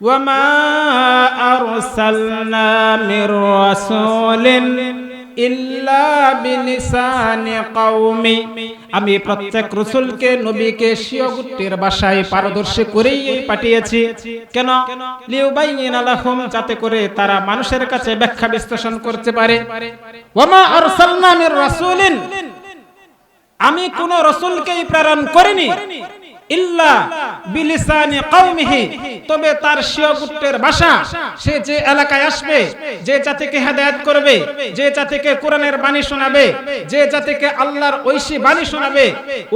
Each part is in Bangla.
وما أرسلنا من رسول ইল্লা বিলিসানি কওমি আমি প্রত্যেক রসুলকে নবীকে স্বীয় গোত্রের ভাষায় পারদর্শী করেই পাঠিয়েছি কেন লিউবাইয়িনা লাহুম যাতে করে তারা মানুষের কাছে ব্যাখ্যা বিশ্লেষণ করতে পারে ওয়ামা আরসালনা মির রাসূলিন আমি কোন রসুলকেই প্রেরণ করিনি ইল্লা বিলিসানি কওমিহি। তবে তার স্বীয় গোত্রের ভাষা, সে যে এলাকায় আসবে, যে জাতিকে হেদায়েত করবে, যে জাতিকে কোরআনের বাণী শোনাবে, যে জাতিকে আল্লাহর ঐশী বাণী শোনাবে,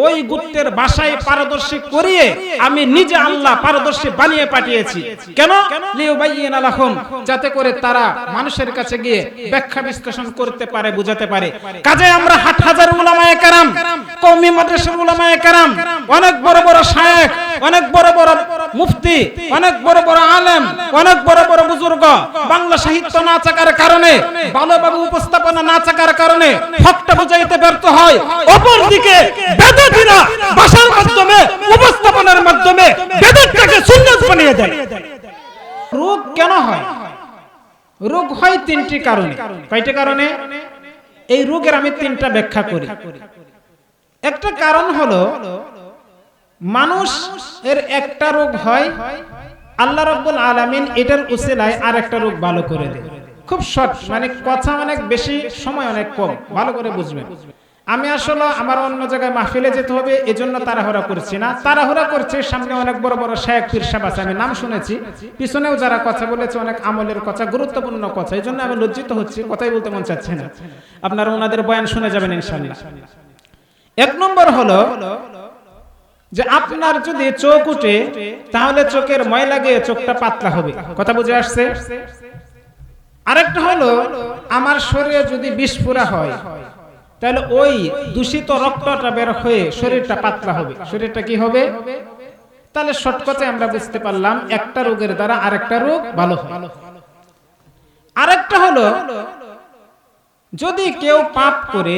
ওই গোত্রের ভাষায় পারদর্শী করিয়ে আমি নিজে আল্লাহ পারদর্শী বানিয়ে পাঠিয়েছি। কেন? লিউবাইয়িনা লাহুম, যাতে করে তারা মানুষের কাছে গিয়ে ব্যাখ্যা বিশ্লেষণ করতে পারে, বুঝাতে পারে। কাজে আমরা হাট হাজার উলামায়ে কেরাম, কওমি মাদ্রাসার উলামায়ে কেরাম, অনেক বড় বড় শায়েখ, অনেক বড় বড় মুফতি, অনেক বড় বড় আলেম, অনেক বড় বড় বুজুর্গ। বাংলা সাহিত্য না থাকার কারণে ভালোভাবে উপস্থাপনা না থাকার কারণে হকটা বুঝাইতে ব্যর্থ হয়। অপরদিকে বেদতিরা ভাষার মাধ্যমে, উপস্থাপনার মাধ্যমে বেদতটাকে সুন্নাত বানিয়ে দেয়। রোগ কেন হয়? রোগ হয় তিনটি কারণে। কয়টি কারণে? এই রোগের আমি তিনটা ব্যাখ্যা করি। একটা কারণ হলো মানুষ এর একটা রোগ হয়, আল্লাহ রব্বুল আলামিন এটার উসিলায় আর একটা রোগ ভালো করে দেয়। খুব শর্ট মানে কথা অনেক বেশি, সময় অনেক কম, ভালো করে বুঝবেন। আমি আসলে আমার অন্য জায়গায় মাহফিলে যেতে হবে, এজন্য তাড়াহুড়া করছি না। তাড়াহুড়া করছে, সামনে অনেক বড় বড় শেখ, পীর সাহেব আছে, আমি নাম শুনেছি। পিছনেও যারা কথা বলেছে, অনেক আমলের কথা, গুরুত্বপূর্ণ কথা, এই জন্য আমি লজ্জিত হচ্ছি, কথাই বলতে মন চাচ্ছে না। আপনারা ওনাদের বয়ান শুনে যাবেন ইনশাল্লাহ এক নম্বর হলো যে আপনার যদি চোখ উঠে, তাহলে চোখের ময়লা গিয়ে চোখটা পাতলা হবে। কথা বুঝে আসছে? আরেকটা হলো, আমার শরীরে যদি বিস্ফোরা হয়, তাহলে ওই দূষিত রক্তটা বের হয়ে শরীরটা পাতলা হবে। শরীরটা কি হবে? তাহলে শর্টকটে আমরা বুঝতে পারলাম, একটা রোগের দ্বারা আরেকটা রোগ ভালো হয়। আরেকটা হলো, যদি কেউ পাপ করে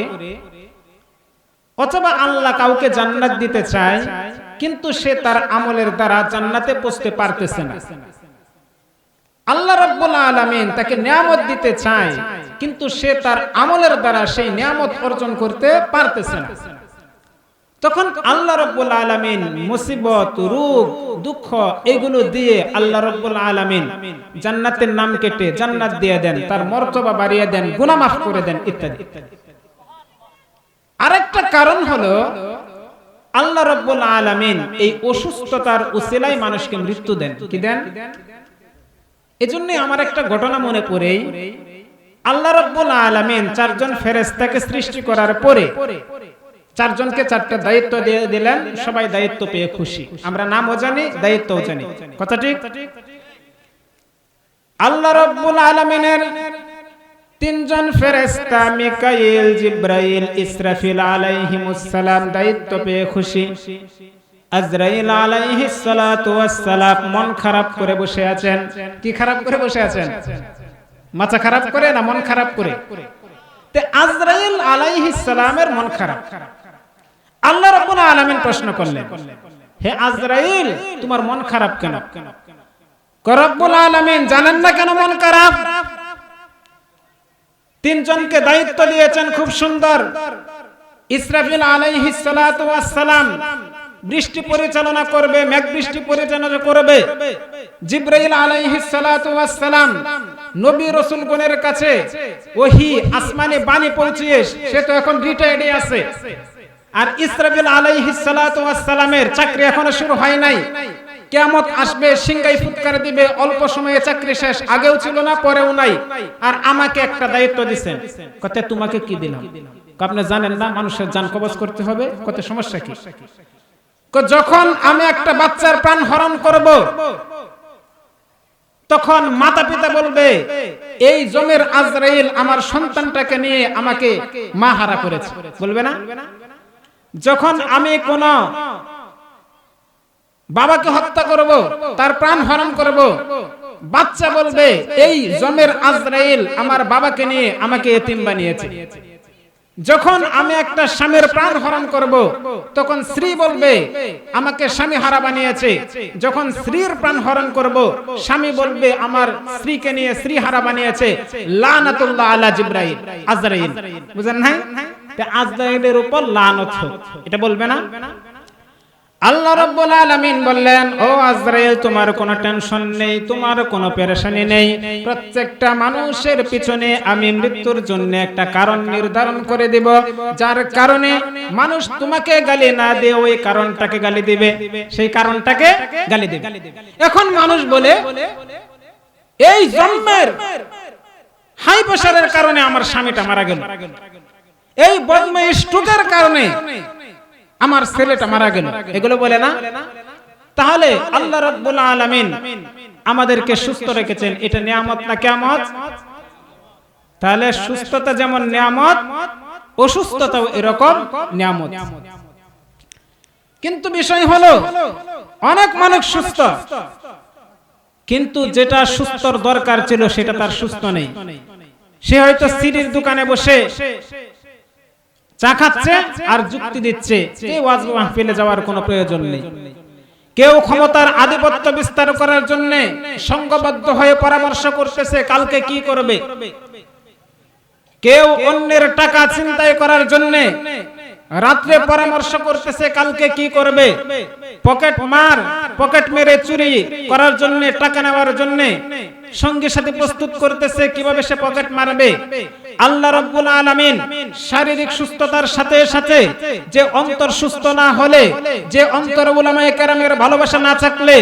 অথবা আল্লাহ কাউকে জান্নাত দিতে চায়, কিন্তু সে তার আমলের দ্বারা জান্নাতে পৌঁছতে পারতেছে না। আল্লাহ রাব্বুল আলামিন তাকে নিয়ামত দিতে চায়, কিন্তু সে তার আমলের দ্বারা সেই নিয়ামত অর্জন করতে পারতেছে না। তখন আল্লাহ রাব্বুল আলামিন মুসিবত, রোগ, দুঃখ এগুলো দিয়ে আল্লাহ রাব্বুল আলামিন জান্নাতের নাম কেটে জান্নাত দিয়ে দেন, তার মর্তবা বাড়িয়ে দেন, গুনাহ মাফ করে দেন, ইত্যাদি। আরেকটা কারণ হলো, আল্লাহ রব্বুল আলামিন এই অসুস্থতার উসিলায় মানুষকে মৃত্যু দেন। কি দেন? এজন্য আমার একটা ঘটনা মনে পড়ে, আল্লাহ রব্বুল আলামিন চারজন ফেরেশতাকে সৃষ্টি করার পরে চারজনকে চারটা দায়িত্ব দিয়ে দিলেন, সবাই দায়িত্ব পেয়ে খুশি। আমরা নামও জানি, দায়িত্বও জানি। কথা ঠিক? আল্লাহ রব্বুল আলামিনের তিনজন ফেরেশতা মিকাইল, জিব্রাইল, ইসরাফিল আলাইহিমুস সালাম দায়িত্ব পেয়ে খুশি। আজরাইল আলাইহিস সালাতু ওয়াস সালাম মন খারাপ করে বসে আছেন। কি খারাপ করে বসে আছেন? মাথা খারাপ করে না মন খারাপ করে? তে আজরাইল আলাইহিস সালামের মন খারাপ। আল্লাহ রাব্বুল আলামিন প্রশ্ন করলেন, হে আজরাইল, তোমার মন খারাপ কেন? রব্বুল আলামিন, জানেন না কেন মন খারাপ? তিনজনকে দায়িত্ব দিয়েছেন খুব সুন্দর। ইসরাফিল আলাইহিস সালাতু ওয়াস সালাম বৃষ্টি পরিচালনা করবে, মেঘ বৃষ্টি পরিচালনা করবে। জিব্রাইল আলাইহিস সালাতু ওয়াস সালাম নবী রাসূলগণের কাছে ওহি আসমানে বাণী পৌঁছিয়ে সে তো এখন রিটায়ার্ডে আছে। আর ইসরাফিল আলাইহিস সালাতু ওয়াস সালামের চাকরি এখনও শুরু হয় নাই। কেমত আসবে সিংগাই ফুৎকার দিবে, অল্প সময়ে চাকরি শেষ, আগেও ছিল না, পরেও নাই। আর আমাকে একটা দায়িত্ব দিছেন। কত তোমাকে কি দিলাম? আপনি জানেন না, মানুষের জান কবজ করতে হবে, কত সমস্যা কি? যখন আমি একটা বাচ্চার প্রাণ হরণ করব, তখন মাতা পিতা বলবে, এই জমের আজরাইল আমার সন্তানটাকে নিয়ে আমাকে মা হারা করেছে। বলবে না? যখন আমি কোন বাবাকে হত্যা করব, তার প্রাণ হরণ করব। বাচ্চা বলবে, এই জমের আজরাইল আমার বাবাকে নিয়ে আমাকে এতিম বানিয়েছে। যখন আমি একটা স্বামীর প্রাণ হরণ করব, তখন স্ত্রী বলবে, আমাকে স্বামী হারা বানিয়েছে। যখন স্ত্রীর প্রাণ হরণ করব, স্বামী বলবে, আমার স্ত্রীকে নিয়ে স্ত্রী হারা বানিয়েছে। লানাতুল্লাহ আলা জিব্রাইল, আজরাইল। বুঝেন না আজরাইলের উপর লানত। এটা বলবে না? আল্লাহ রাব্বুল আলামিন বললেন, ও আজরাইল, তোমার কোনো টেনশন নেই, তোমার কোনো পেরেশানি নেই। প্রত্যেকটা মানুষের পিছনে আমি মৃত্যুর জন্য একটা কারণ নির্ধারণ করে দেব। যার কারণে মানুষ তোমাকে গালি না দিয়ে ওই কারণটাকে গালি দিবে। সেই কারণটাকে গালি দিবে। এখন মানুষ বলে, এই জন্মের হাই প্রেশারের কারণে আমার স্বামীটা মারা গেল। এই বদমাই স্ট্রোকের কারণে আমার ছেলেটা মারা গেল। এগুলো বলে না? তাহলে আল্লাহ রাব্বুল আলামিন আমাদেরকে সুস্থ রেখেছেন। এটা নিয়ামত না কিয়ামত? তাহলে সুস্থতা যেমন নিয়ামত, অসুস্থতাও এরকম নিয়ামত। কিন্তু বিষয় হলো, অনেক মানুষ সুস্থ, কিন্তু যেটা সুস্থর দরকার ছিল সেটা তার সুস্থ নেই। সে হয়তো সিঁড়ির দোকানে বসে চা খাচ্ছে আর যুক্তি দিচ্ছে। ওয়াজ মাহফিলে যাওয়ার কোনো প্রয়োজন নেই। কেউ ক্ষমতার আধিপত্য বিস্তার করার জন্য সংঘবদ্ধ হয়ে পরামর্শ করতেছে, কালকে কি করবে? কেউ অন্যের টাকা চিন্তায় করার জন্য রাত্রে পরামর্শ করতেছে, কালকে কি করবে? পকেট মার, পকেট মেরে চুরি করার জন্য, টাকা নেওয়ার জন্য সঙ্গে সাথে প্রস্তুত করতেছে, কীভাবে সে পকেট মারবে? আল্লাহ রাব্বুল আলামিন শারীরিক সুস্থতার সাথে সাথে যে অন্তর সুস্থ না হলে, যে অন্তর উলামায়ে কেরামের ভালোবাসা না থাকলে,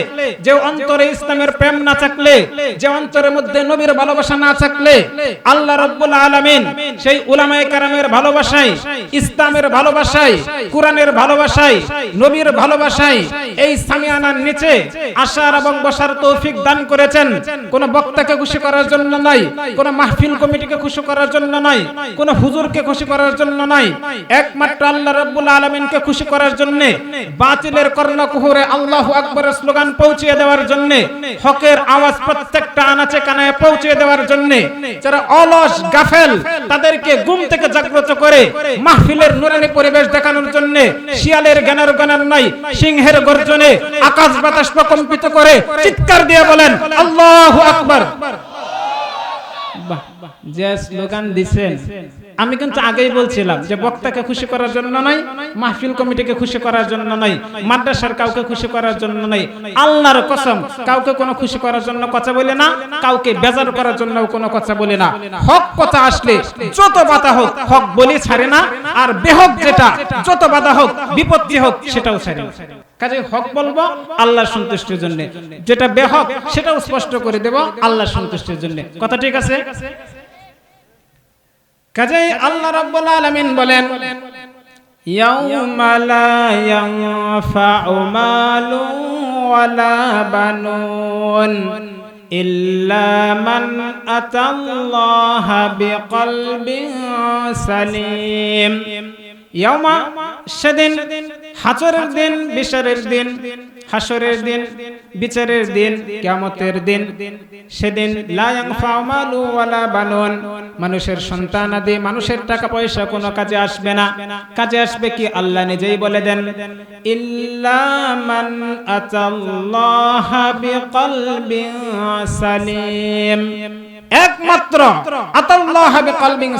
যে অন্তরে ইসলামের প্রেম না থাকলে, যে অন্তরের মধ্যে নবীর ভালোবাসা না থাকলে, আল্লাহ রাব্বুল আলামিন সেই উলামায়ে কেরামের ভালোবাসায়, ইসলামের ভালোবাসায়, কোরআনের ভালোবাসায়, নবীর ভালোবাসায় এই সামিয়ানার নিচে আসার এবং বসার তৌফিক দান করেছেন। কোন বক্তাকে খুশি করার জন্য নয় কোন মাহফিল কমিটিকে খুশি করার জন্য নয় কোন হুজুরকে খুশি করার জন্য নয় একমাত্র আল্লাহ রাব্বুল আলামিনকে খুশি করার জন্য, বাতিলের কর্ণকুহরে আল্লাহু আকবরের স্লোগান পৌঁছিয়ে দেওয়ার জন্য, হকের আওয়াজ প্রত্যেকটা আনাচে কানায় পৌঁছিয়ে দেওয়ার জন্য, যারা অলস গাফেল, তাদেরকে ঘুম থেকে জাগ্রত করে মাহফিলের নুরানি পরিবেশ দেখানোর জন্য, শিয়ালের জ্ঞানের জ্ঞানের নয় সিংহের গর্জনে আকাশ বাতাস প্রকম্পিত করে চিৎকার দিয়ে বলেন, আল্লাহু আকবার। যে স্লোগান দিছেন, আমি কিন্তু আগেই বলছিলাম যে বক্তাকে খুশি করার জন্য নয়, মাহফিল কমিটিকে খুশি করার জন্য নয়, মাদ্রাসার কাউকে খুশি করার জন্য নয়, আল্লাহর কসম, কাউকে কোনো খুশি করার জন্য কথা বলে না, কাউকে বেজার করার জন্য কোনো কথা বলে না। হক কথা আসলে যত বাধা হোক, হক বলি ছাড়ে না, আর বেহক যেটা, যত বাধা হোক, বিপত্তি হোক, সেটাও ছাড়ে না। কাজে হক বলব আল্লাহর সন্তুষ্টির জন্য। যেটা বেহক, সেটাও স্পষ্ট করে দেব আল্লাহর সন্তুষ্টির জন্য। কথা ঠিক আছে? কাজে আল্লাহ রাব্বুল আলামিন বলেন, ইয়াউমা লা ইয়ানফাউ মালু ওয়ালা বানুন ইল্লা মান আতাল্লাহা বিকলবিন সালিম। সেদিন হাসরের দিন বিচারের দিন হাসরের দিন, বিচারের দিন, কিয়ামতের দিন। সেদিন বানুন। মানুষের সন্তান আদি, মানুষের টাকা পয়সা কোনো কাজে আসবে না। কাজে আসবে কি? আল্লাহ নিজেই বলে দেন। ইল্লা মান আতাল্লাহা বিকলবিন সালিম। একমাত্র আতাল্লাহ বিকলবিন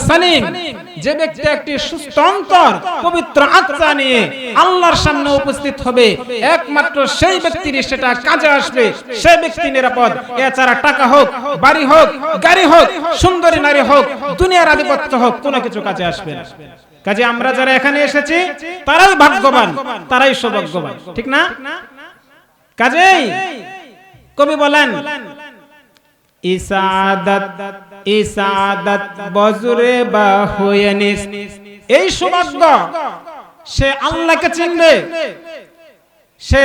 যে ব্যক্তি একটি সুস্থ অন্তর, পবিত্র আত্মা নিয়ে আল্লাহর সামনে উপস্থিত হবে, একমাত্র সেই ব্যক্তির সেটা কাজে আসবে, সেই ব্যক্তি নিরাপদ। এছাড়া টাকা হোক, বাড়ি হোক, গাড়ি হোক, সুন্দরী নারী হোক, দুনিয়ার আধিপত্য হোক, কোনো কিছু কাজে আসবে না। কাজে আমরা যারা এখানে এসেছি, তারাই ভাগ্যবান, তারাই সৌভাগ্যবান। ঠিক না? কাজেই কবি বলেন ইসাদত ইসাদত বজরে বা হয়ে নিস। এই সৌভাগ্য সে আল্লাহকে চিনবে, সে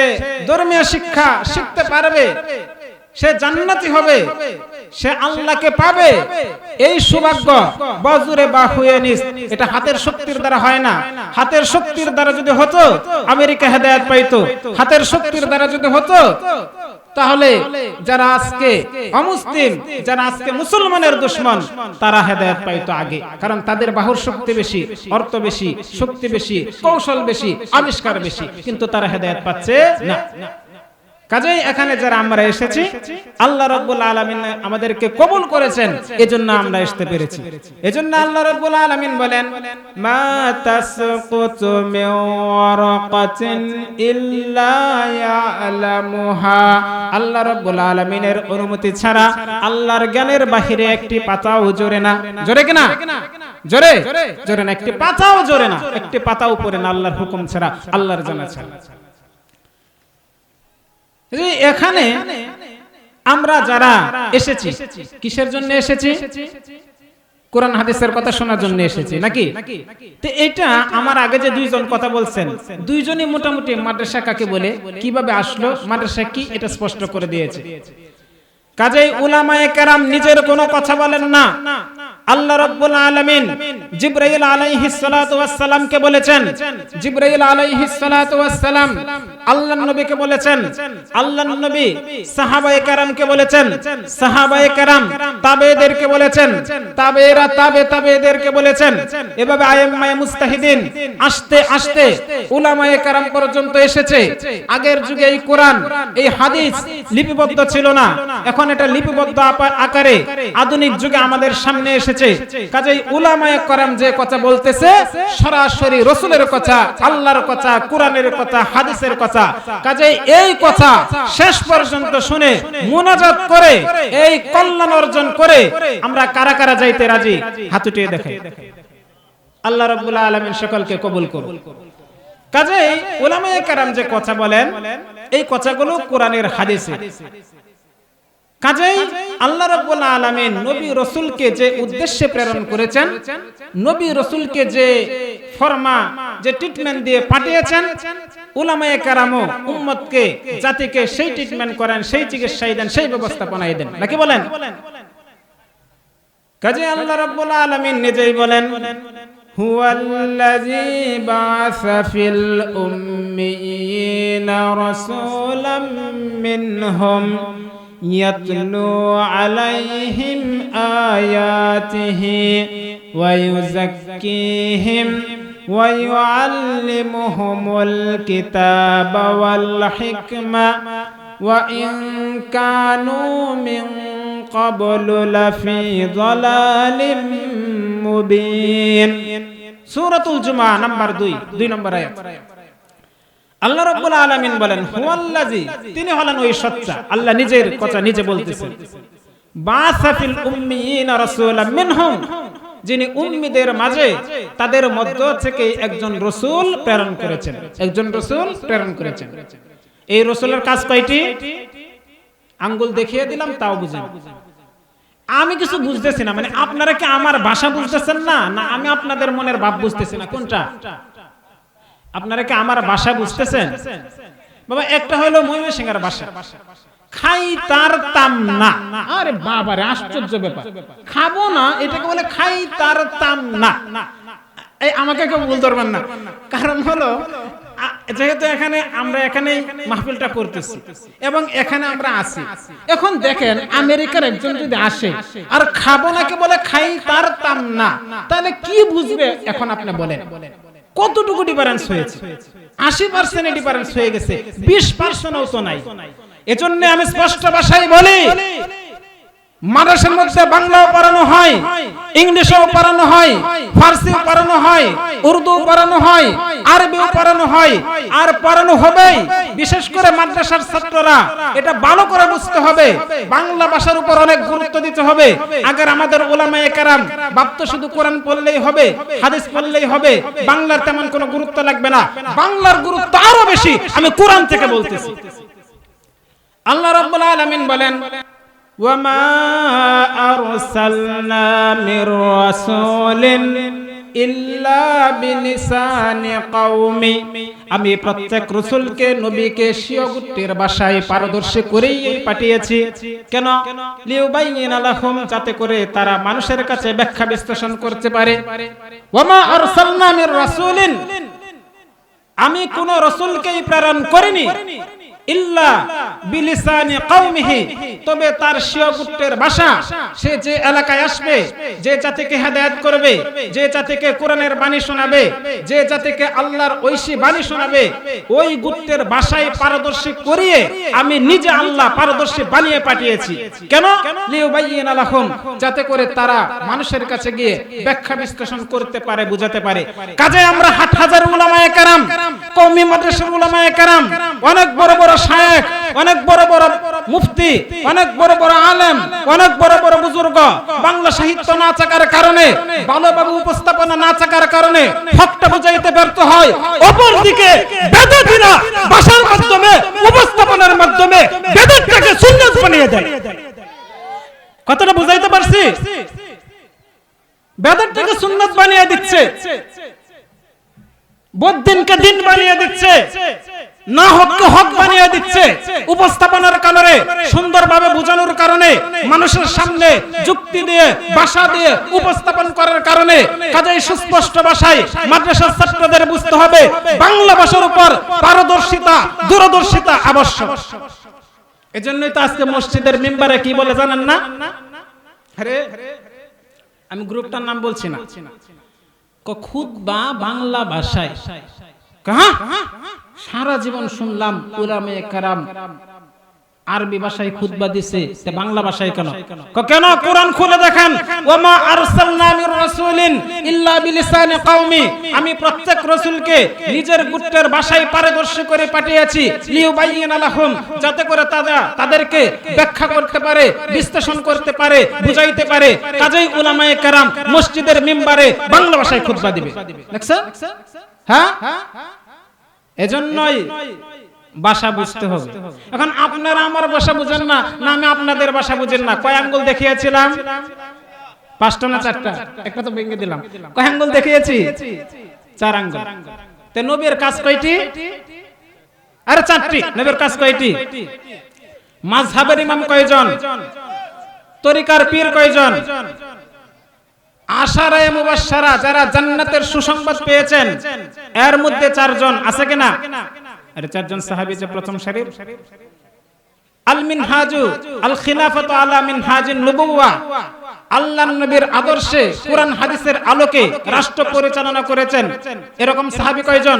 ধর্মীয় শিক্ষা শিখতে পারবে, সে জান্নাতি হবে। সে আল্লাহকে পাবে। এই সৌভাগ্য বজরে বা হয়ে নিস। এটা হাতের শক্তির দ্বারা হয় না। হাতের শক্তির দ্বারা যদি হতো, আমেরিকা হেদায়েত পাইতো। হাতের শক্তির দ্বারা যদি হতো, তাহলে যারা আজকে অমুসলিম, যারা আজকে মুসলমানের দুশ্মন, তারা হেদায়ত পাইতো আগে। কারণ তাদের বাহুর শক্তি বেশি, অর্থ বেশি, শক্তি বেশি, কৌশল বেশি, আবিষ্কার বেশি। কিন্তু তারা হেদায়ত পাচ্ছে না। কাজেই এখানে যারা আমরা এসেছি, আল্লাহ রাব্বুল আলামিন আমাদেরকে কবুল করেছেন, এজন্য আমরা আসতে পেরেছি। এজন্য আল্লাহ রাব্বুল আলামিন বলেন আল্লাহ রাব্বুল আলামিনের অনুমতি ছাড়া আল্লাহর জ্ঞানের বাহিরে একটি পাতাও জোরে না। জোরে কিনা? জোরে? জোরে না, একটি পাতাও জোরে না। একটি পাতাও পড়ে না, আল্লাহর হুকুম ছাড়া, আল্লাহর জানা ছাড়া। এখানে আমরা যারা এসেছি, কিসের জন্য এসেছি? কোরআন হাদিসের কথা শোনার জন্য এসেছি, নাকি? তো এটা আমার আগে যে দুইজন কথা বলছেন, দুইজনই মোটামুটি মাদ্রাসা কাকে বলে, কীভাবে আসলো, মাদ্রাসা কি, এটা স্পষ্ট করে দিয়েছে। কাজেই উলামায়ে কেরাম নিজের কোনো কথা বলেন না। আল্লাহ রাব্বুল আলামিন জিবরাইল আলাইহিস সালাতু ওয়াস সালামকে বলেছেন, জিবরাইল আলাইহিস সালাতু ওয়াস সালাম আল্লাহর নবীকে বলেছেন, আল্লাহর নবী সাহাবায়ে কেরামকে বলেছেন, সাহাবায়ে কেরাম তাবেদেরকে বলেছেন তাবেরা তাবে তাবেদেরকে বলেছেন। এভাবে আয়েম্মায়ে মুস্তাহিদিন আস্তে আস্তে উলামায়ে কেরাম পর্যন্ত এসেছে। আগের যুগে এই কোরআন, এই হাদিস লিপিবদ্ধ ছিল না। এখন এটা লিপিবদ্ধ আকারে আধুনিক যুগে আমাদের সামনে এসেছে। কাজেই উলামায়ে কেরাম যে কথা বলতেছে, সরাসরি রসুলের কথা, আল্লাহর কথা, কোরআনের কথা, হাদিসের কথা। কাজেই এই কথা শেষ পর্যন্ত শুনে মুনাজাত করে, এই কল্যাণ অর্জন করে আমরা কারা কারা যাইতে রাজি? হাত উঠিয়ে দেখাই আল্লাহ রাব্বুল আলামিন সকলকে কবুল করুন। কাজেই উলামায়ে কেরাম যে কথা বলেন, এই কথাগুলো কোরআনের হাদিসে। কাজেই আল্লাহ রাব্বুল আলামিন নবী রাসূলকে যে উদ্দেশ্যে প্রেরণ করেছেন, নবী রাসূলকে যে ফরমা, যে ট্রিটমেন্ট দিয়ে পাঠিয়েছেন, উলামায়ে কেরামও উম্মতকে, জাতিকে সেই ট্রিটমেন্ট করেন, সেই চিকিৎসাই দেন, সেই ব্যবস্থাপনাই দেন। নাকি বলেন? কাজে আল্লাহ রাব্বুল আলামিন নিজেই বলেন, হুয়াল্লাযী বাআসা ফিল উম্মিয়িনা রাসূলাম মিনহুম। يتلو عليهم آياته ويزكيهم ويعلمهم الكتاب والحكمة وإن كانوا من قبل لفي ضلال مبين سورة الجمعة نمبر 2 2 نمبر آيات আল্লাহ রাব্বুল আলামিন বলেন, হুয়াল্লাযী। তিনি হলেন ওই সচ্চা। আল্লাহ নিজের কথা নিজে বলতেছেন। বাসাফিল মিনহুম। যিনি উম্মিদের মাঝে, তাদের মধ্য থেকে একজন রসূল প্রেরণ করেছেন। একজন রসূল প্রেরণ করেছেন। এই রসূলের কাজ কয়টি? আঙ্গুল দেখিয়ে দিলাম, তাও বুঝেন আমি কিছু বুঝতেছি না মানে আপনারা কি আমার ভাষা বুঝতেছেন না? না, আমি আপনাদের মনের ভাব বুঝতেছি না। কোনটা? আপনারা কি আমার ভাষা বুঝতেছেন? বাবা, একটা হলো ময়মনসিংহের ভাষা। খাই তার তাম না। আরে বাবা রে আশ্চর্য ব্যাপার। খাব না, এটাকে বলে খাই তার তাম না। এই, আমাকে কেউ বলতে পারবেন না। কারণ হলো যেহেতু এখানে আমরা এখানে মাহফিলটা করতেছি এবং এখানে আমরা আছি। এখন দেখেন, আমেরিকার একজন যদি আসে, আর খাব নাকি বলে খাই তার তাম না, তাহলে কি বুঝবে? এখন আপনি বলেন। কতটুকু ডিফারেন্স হয়েছে? আশি পার্সেন্ট ডিফারেন্স হয়ে গেছে, বিশ পার্সেন্টও তো নাই। এজন্য আমি স্পষ্ট ভাষায় বলি মাদ্রাসার মধ্যে বাংলাও পড়ানো হয়, ইংলিশও পড়ানো হয়, ফার্সিও পড়ানো হয় উর্দু পড়ানো হয়, আরবিও পড়ানো হয়। আর পড়ানো হবে বিশেষ করে মাদ্রাসার ছাত্ররা। এটা ভালো করে বুঝতে হবে। বাংলা ভাষার উপর অনেক গুরুত্ব দিতে হবে। আগের আমাদের ওলামায়ে কেরাম ভাবতো শুধু কোরআন পড়লেই হবে, হাদিস পড়লেই হবে। বাংলার তেমন কোনো গুরুত্ব লাগবে না। বাংলার গুরুত্ব আরও বেশি। আমি কোরআন থেকে বলতেছি। আল্লাহ রাব্বুল আলামিন বলেন ওয়ামা আরসালনা মির রাসূলিন ইল্লা বিলিসানি কওমি আমি প্রত্যেক রাসূলকে, নবীকে স্বীয় গোত্রের ভাষায় পারদর্শী করেই পাঠিয়েছি। কেন? লিউবাইয়িনা লাহুম, যাতে করে তারা মানুষের কাছে ব্যাখ্যা বিশ্লেষণ করতে পারে। ওয়ামা আরসালনা মির রাসূলিন, আমি কোন রসুলকেই প্রেরণ করিনি। তবে তার সে যে এলাকায় আসবে, যে জাতিকে করবে, যে জাতিকে কোরআনের বাণী শোনাবে, যে জাতিকে আল্লাহর ঐশী বাণী শোনাবে, ওই পারদর্শী করিয়ে আমি নিজে আল্লাহ পারদর্শী বানিয়ে পাঠিয়েছি। কেন? যাতে করে তারা মানুষের কাছে গিয়ে ব্যাখ্যা বিশ্লেষণ করতে পারে, বুঝাতে পারে। কাজে আমরা হাট হাজার উলামায়ে কেরাম, কওমি মাদ্রাসার উলামায়ে কেরাম, অনেক বড় বড় শায়েখ, অনেক বড় বড় মুফতি, অনেক বড় বড় আলেম, অনেক বড় বড় বুজুর্গ। বাংলা সাহিত্য না থাকার কারণে ভালোভাবে উপস্থাপনা না থাকার কারণে হকটা বুঝাইতে ব্যর্থ হয়। অপরদিকে বেদবিরা ভাষার মাধ্যমে, উপস্থাপনার মাধ্যমে বেদটাকে সুন্নাত বানিয়ে দেয়। কথাটা বুঝাইতে পারছি? বেদটাকে সুন্নাত বানিয়ে দিচ্ছে। বদিনকে দিন বানিয়ে দিচ্ছে। না হককে হক বানিয়ে দিচ্ছে। উপস্থাপনার কারণে, সুন্দরভাবে বোঝানোর কারণে, মানুষের সামনে যুক্তি দিয়ে ভাষা দিয়ে উপস্থাপন করার কারণে, কাজেই সুস্পষ্ট ভাষায় মাদ্রাসার ছাত্রদের বুঝতে হবে, বাংলা ভাষার উপর পারদর্শিতা, দূরদর্শিতা আবশ্যক। এজন্যই তো আজকে মসজিদের মেম্বারে কি বলে জানেন না? আরে, আমি গ্রুপটার নাম বলছি না। খুদ বা বাংলা ভাষায়। সারা জীবন শুনলাম উলামে কারাম আরবি ভাষায় খুতবা দিছে বাংলা ভাষায় কেন? কেন? কোরআন খুলে দেখেন। ওমা আরসালনা রাসূলিন ইল্লা বিলিসানি কওমি। আমি প্রত্যেক রাসূলকে নিজের গোত্রের ভাষায় পারদর্শী করে পাঠিয়েছি, লিউবাইয়িনা লাহুম, যাতে করে তারা তাদেরকে ব্যাখ্যা করতে পারে, বিশ্লেষণ করতে পারে, বুঝাইতে পারে। কাজেই উলামায়ে কেরাম মসজিদের মিম্বারে বাংলা ভাষায় খুতবা দিবে। দেখছেন? হ্যাঁ? এজন্যই বাসা বুঝতে হবে। এখন আপনারা আমার বাসা বুঝেন না না আমি আপনাদের বাসা বুঝেন না। কয় আঙ্গুল দেখিয়েছিলাম? পাঁচটা না চারটা? একটা তো ভেঙে দিলাম। কয় আঙ্গুল দেখিয়েছি? চার আঙ্গুল। তে নবীর কাজ কয়টি? আরে চারটি। নবীর কাজ কয়টি? মাযহাবের ইমাম কয়জন? তরিকার পীর কয়জন? আশারায়ে মুবাশশারা যারা জান্নাতের সুসংবাদ পেয়েছেন, এর মধ্যে চারজন আছে কিনা? আরে চারজন সাহাবী যে প্রথম সারির আল মিনহাজু, আল খিলাফাতু আলা মিনহাজিন নবুওয়া। আল্লাহর নবীর আদর্শে কোরআন হাদিসের আলোকে রাষ্ট্র পরিচালনা করেছেন। এরকম সাহাবী কয়জন?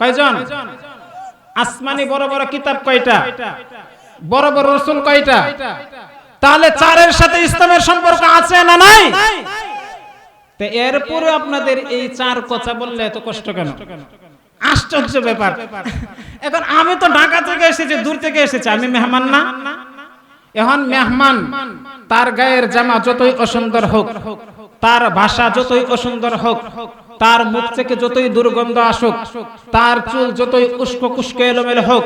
কয়জন? আসমানি বড় বড় কিতাব কয়টা? বড় বড় রসুল কয়টা? তাহলে চারের সাথে ইসলামের সম্পর্ক আছে না নাই? তো এরপরে আপনাদের এই চার কথা বললে এত কষ্ট কেন? আশ্চর্য ব্যাপার। এখন আমি তো ঢাকা থেকে এসেছি দূর থেকে এসেছি আমি মেহমান না। এখন মেহমান তার গায়ের জামা যতই অসুন্দর হোক তার ভাষা যতই অসুন্দর হোক তার মুখ থেকে যতই দুর্গন্ধ আসুক তার চুল যতই উস্কো কুস্কো এলোমেলো হোক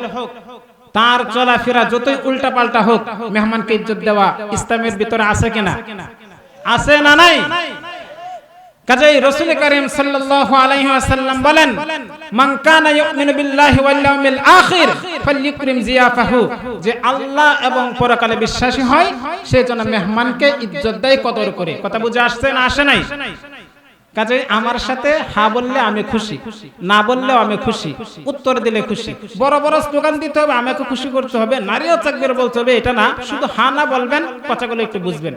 তার চলাফেরা যতই উল্টা পাল্টা হোক, মেহমানকে ইজ্জত দেওয়া ইসলামের ভিতরে আছে কিনা? আছে না নাই? কাজেই রাসূল করিম সাল্লাল্লাহু আলাইহি ওয়াসাল্লাম বলেন, মান কানা ইউমিনু বিল্লাহি ওয়াল ইয়াউমিল আখির, ফালইকরিম জিয়াফাহু। যে আল্লাহ এবং পরকালে বিশ্বাসী হয়, সে যেন মেহমানকে ইজ্জত দেয় কদর করে। কথা বুঝে আসছে না আসে নাই? কাজে আমার সাথে হা বললে আমি খুশি, না বললেও আমি খুশি, উত্তর দিলে খুশি। বড় বড় স্লোগান দিতে হবে, আমাকে খুশি করতে হবে, নারীও চাকবের বলতে হবে, এটা না। শুধু হা না বলবেন, কথাগুলো একটু বুঝবেন।